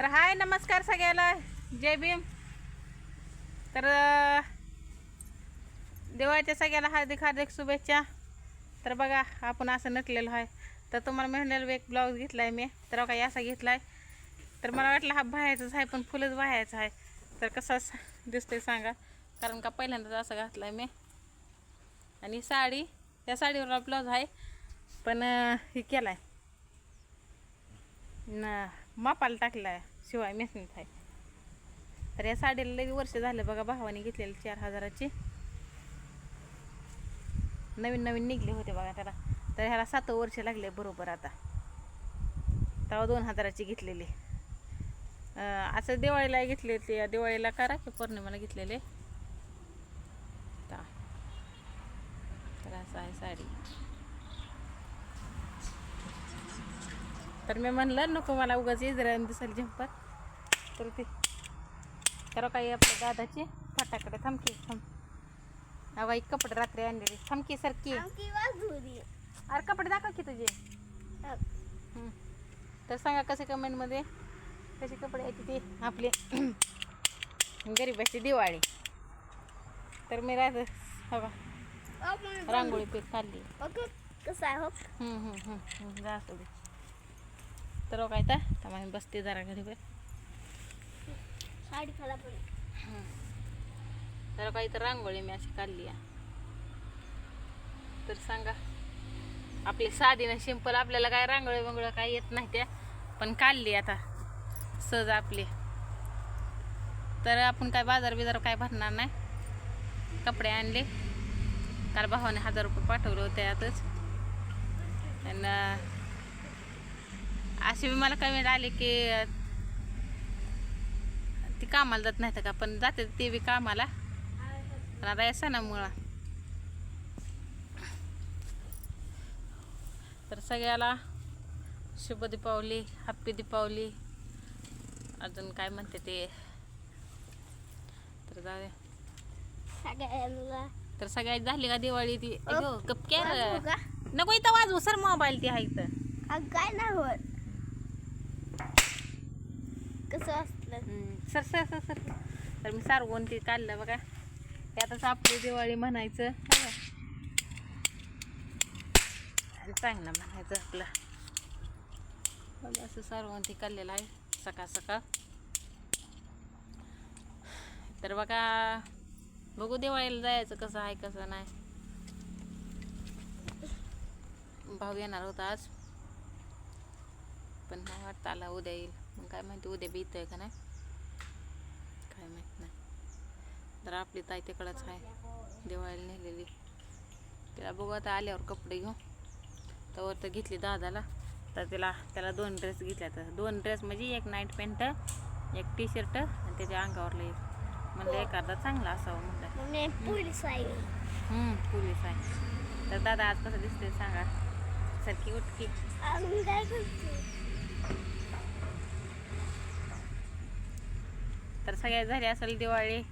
तर हाय नमस्कार सगळ्याला. जय भीम. तर देवाच्या दिवाळीच्या सगळ्याला हार्दिक हार्दिक शुभेच्छा. तर बघा आपण असं नटलेलो आहे. तर तुम्हाला म्हणलेलं एक ब्लाऊज घेतला आहे मी. तर बघा असा घेतला आहे तर मला वाटलं हा बाहेरचाच आहे पण फुलच बाहेरचं आहे. तर कसं दिसतंय सांगा. कारण का पहिल्यांदाच असं घातला आहे मी. आणि साडी त्या साडीवर ब्लाऊज आहे. पण हे केला आहे न मापाला टाकला आहे शिवाय मेसनीत आहे. तर या साडीला लगे वर्ष झालं बघा भावाने घेतलेली चार हजाराची. नवीन नवीन निघले होते बघा त्याला. तर ह्याला सात वर्ष लागले बरोबर आता. तेव्हा दोन हजाराची घेतलेली. असं दिवाळीला घेतले ते दिवाळीला करा की पौर्णिमेला घेतलेले. तर असं आहे साडी. तर मी म्हणलं नको मला उगाच इजरायला दिसेल झंपर तर ते तर काही आपल्या दादाची? फाटाकडे थांबकी थांब. अवा एक कपडे रात्री आणलेली. थांबकी सारखी. अरे कपडे दाखव की तुझे. तर सांगा कसे कमेंटमध्ये कसे कपडे आहेत ते? आपले. गरिबाची दिवाळी. तर मी राहत हवा रांगोळी पीठ काढली कसं आहे हो? हम्म, हम्म, हम्म, हम्म, जा असू दे. तर काय तर त्यामुळे बसते जरा घडीवर साडी खाला पण. तर काही तर रांगोळी मी अशी काढली तर सांगा आपली साधी ना सिंपल आपल्याला काय रांगोळी वंगोळी काय येत नाही त्या पण काढली आता. सहज आपली. तर आपण काय बाजार बिजार काय भरणार नाही. कपडे आणले. काल भावाने हजार रुपये पाठवले होते यातच आणि असे बी मला कमेंट आले की ती कामाला जात नाही का? पण जाते ते बी कामाला. पण आता या सणामुळं. तर सगळ्याला शुभ दीपावली हॅप्पी दीपावली. अजून काय म्हणते ते? तर जाऊ तर सगळ्यात झाली का दिवाळी ती? अ, अगं, गप क्या रे? वाजवू का? नको इथं वाजवू सर मोबाईल ती आहे इथं. काय नाही होत. कसं असलं? Sir sir sir sir. तर मी सारवून ती काढलं बघा. त्यातच आपली दिवाळी म्हणायचं. आणि चांगलं म्हणायचं आपलं. बघा असं सारवून ती काढलेलं आहे. सकाळ सकाळ. तर बघा बघू दिवाळीला जायचं कसं आहे कसं नाही. भाऊ येणार होता आज. पण मला वाटतं आला उद्या येईल. मग काय माहिती उद्या बी येतोय का नाही? काय माहीत नाही. तर आपली ताई तिकडंच आहे दिवाळीला नेलेली. तिला बघू आता आल्यावर कपडे घेऊ. तर तर घेतली दादाला. तर तिला त्याला दोन ड्रेस घेतल्या तर. दोन ड्रेस म्हणजे एक नाईट पॅन्ट एक टी शर्ट आणि त्याच्या अंगावरला एक. म्हणलं एखादा चांगला असावं म्हणलं. पोलीस आहे. पोलीस आहे. तर दादा आज कसं दिसतंय सांगा? सारखी उठकी. सगळ्यात झाली असेल दिवाळी.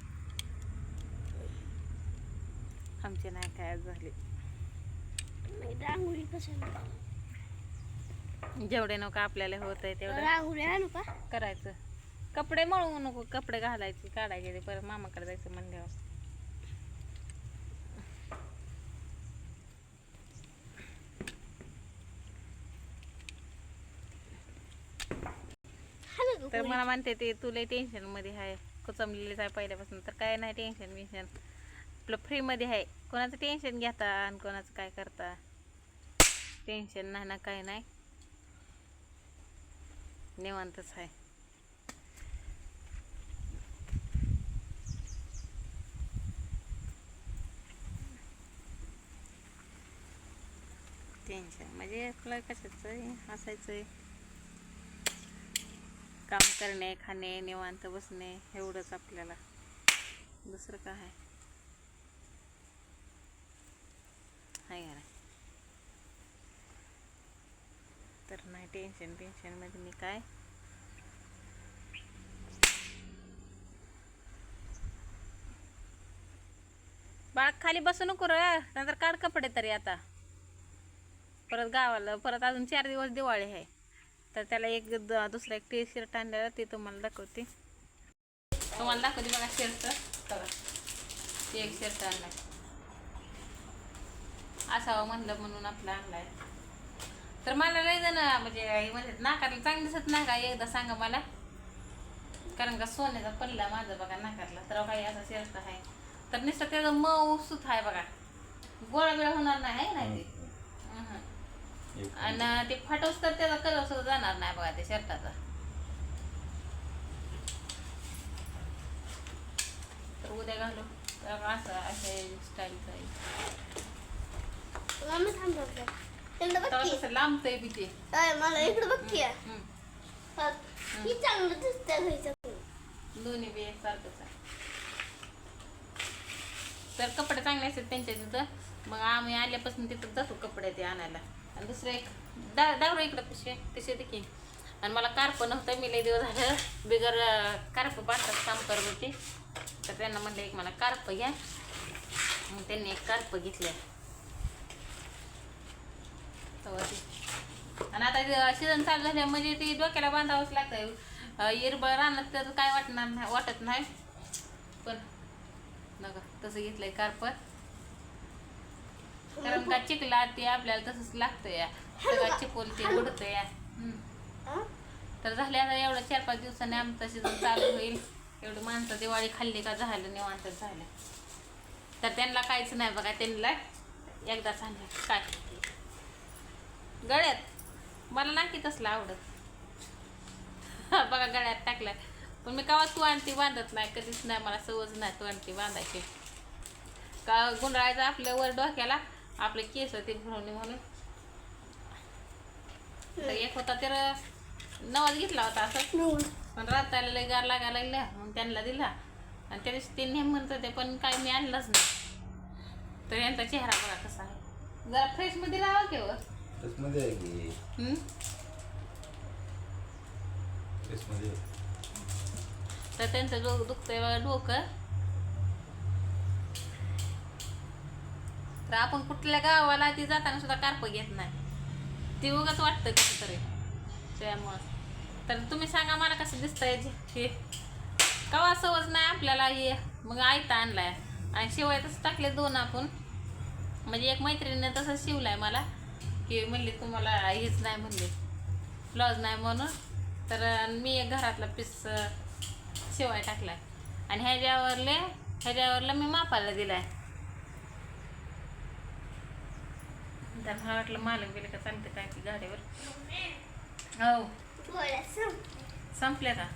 आमची नाही काय झाली. रांगोळी कशाला? जेवढे नको आपल्याला होत आहे तेवढं रांगोळी आणू का? करायचं. कपडे मळू नको कपडे घालायचे काढायचे ते परत मामाकडे जायचं म्हणल्यावर तर? मला म्हणते ते तुला टेन्शनमध्ये आहे. कुचमलेलीच आहे पहिल्यापासून. तर काय नाही टेन्शन बिन्शन. आपलं फ्रीमध्ये आहे. कोणाचं टेन्शन घेता आणि कोणाचं काय करता? टेन्शन नाही ना काय नाही. निवांतच आहे. टेन्शन म्हणजे आपलं कशाचं आहे हसायचं आहे काम करणे खाणे निवांत बसणे एवढंच आपल्याला. दुसरं काय आहे? हाय का नाही तर नाही टेन्शन टेन्शनमध्ये मी काय? बाळ खाली बसू नको र. नंतर काढ कपडे तरी आता. परत गावाला परत अजून चार दिवस दिवाळी आहे. तर त्याला एक द- दुसरा एक टी शर्ट आणलेला ते तुम्हाला दाखवते. तुम्हाला दाखवते बघा शर्ट. बघा. ते एक शर्ट आणलाय. असावं म्हणलं म्हणून आपला आणलाय. तर मला लय जण म्हणजे म्हणतात नाकारला. चांगलं दिसत नाही का? एकदा सांगा मला. कारण का सोन्याचा पल्ला माझा बघा नाकारला. तर काही असा शर्ट आहे. तर नुसतं त्याचं मऊ सुत आहे बघा. गोळा बिळा होणार नाही आहे ना ते? आणि ते फाटवस तर त्याचा कलर सुद्धा जाणार नाही बघा त्या शर्टाचा. तर उद्या घालू. असं स्टाईलचं आहे. ते. मला इकडं बघ चांगलं दोन्ही बी आहे. तर कपडे चांगले असतात त्यांच्या तिथं. मग आम्ही आल्यापासून तिथं जातो कपडे ते आणायला. आणि दुसरं एक दा दारू इकडं पिशवे पिशवे देखील आणि मला कारप नव्हतं मी लई दिवस झालं बिगर कारप बांधतात काम करत होते. तर त्यांना म्हणलं एक मला कारप घ्या. मग त्यांनी एक कारप घेतलं. तेव्हा ते. आणि आता सीझन चालू झाल्या म्हणजे ती डोक्याला बांधावंच लागतं इरबळ राहणार तर काय वाटणार नाही वाटत नाही. पण नका तसं घेतलंय कारपत कारण का चिकला ते आपल्याला तसंच लागतं या सगळं चिकोल ते उडतं या. हं? तर झाले आता एवढं चार पाच दिवसांनी आमचं सीझन चालू होईल. एवढी माणसं दिवाळी खाल्ली का झालं निवांत झालं. तर त्यांना काहीच नाही बघा त्यांना एकदाच आणलं काय गळ्यात. मला नाही की तसलं आवडत. बघा गळ्यात टाकलाय पण मी कवा तू आणती बांधत नाही कधीच नाही. मला सवज नाही तू आणती बांधायची. का गुंडाळायचं आपल्या वर डोक्याला? आपले केस होते घुरवणे म्हणून. तर एक होता तर नवाज घेतला होता असं. पण रात्रीला लय गार लागायला लागल्या मग त्यांना दिला. आणि त्या दिवशी ते नेम म्हणत होते पण काय मी आणलंच नाही. तर यांचा चेहरा बघा कसा आहे. जरा फ्रेशमध्ये राहा केवळ तर त्यांचं डोकं दुखतंय बघा डोकं. तर आपण कुठल्या गावाला ती जाताना सुद्धा कारप घेत नाही. ती उगाच वाटतं कसं तरी त्यामुळं. तर तुम्ही सांगा मला कसं दिसतंय जे- हे. कवा सवज नाही आपल्याला हे मग आयता आणलाय. आणि शिवाय तसं टाकले दोन आपण. म्हणजे एक मैत्रिणीने तसं शिवलाय मला. की म्हणले तुम्हाला हेच नाही म्हणले. ब्लाऊज नाही म्हणून. तर मी एक घरातला पीस शिवाय टाकलाय. आणि ह्याच्यावरले ह्याच्यावरला मी मापाला दिलाय. तर मला वाटलं मालक गेले का चालते काय की गाडीवर. हो. गोळ्याचं. संपले का?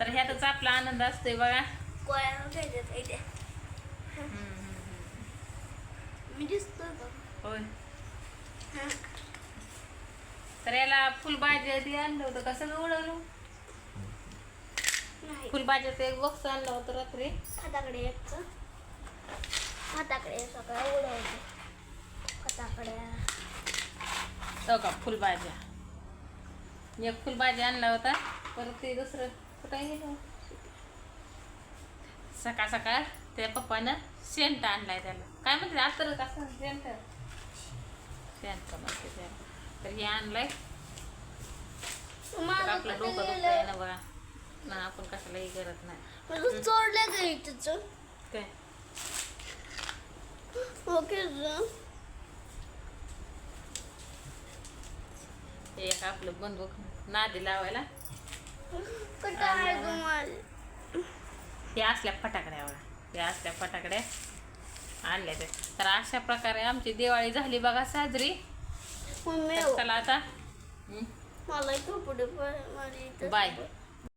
तर ह्यातच आपला आनंद असतोय बघा. होय. तर याला फुलभाज्या ते आणलं होतं कसं उडवलं? नाही. फुलभाज्याचं एक बॉक्स आणलं होतं रात्री. हाताकडे एक हाताकडे सगळं उडवते हाताकडे हो का फुलभाज्या एक फुलभाजी आणला होता परत ते दुसरं कुठं गेलं सकाळ सकाळ त्या पप्पानं शेंट आणलाय त्याला. काय म्हणते आता कसं शेंट शेंट म्हणते त्याला. तर हे आणलंय. आपलं डोकं? दुखतंय ना बघा. ना आपण कशालाही करत नाही. चोरलं काय? एक आपलं बंदूक नादी लावायला? हे असल्या फटाकड्या हे असल्या फटाकड्या आणल्या ते तर अशा प्रकारे आमची दिवाळी झाली बघा साजरी. चला आता. मला कपडे बाय.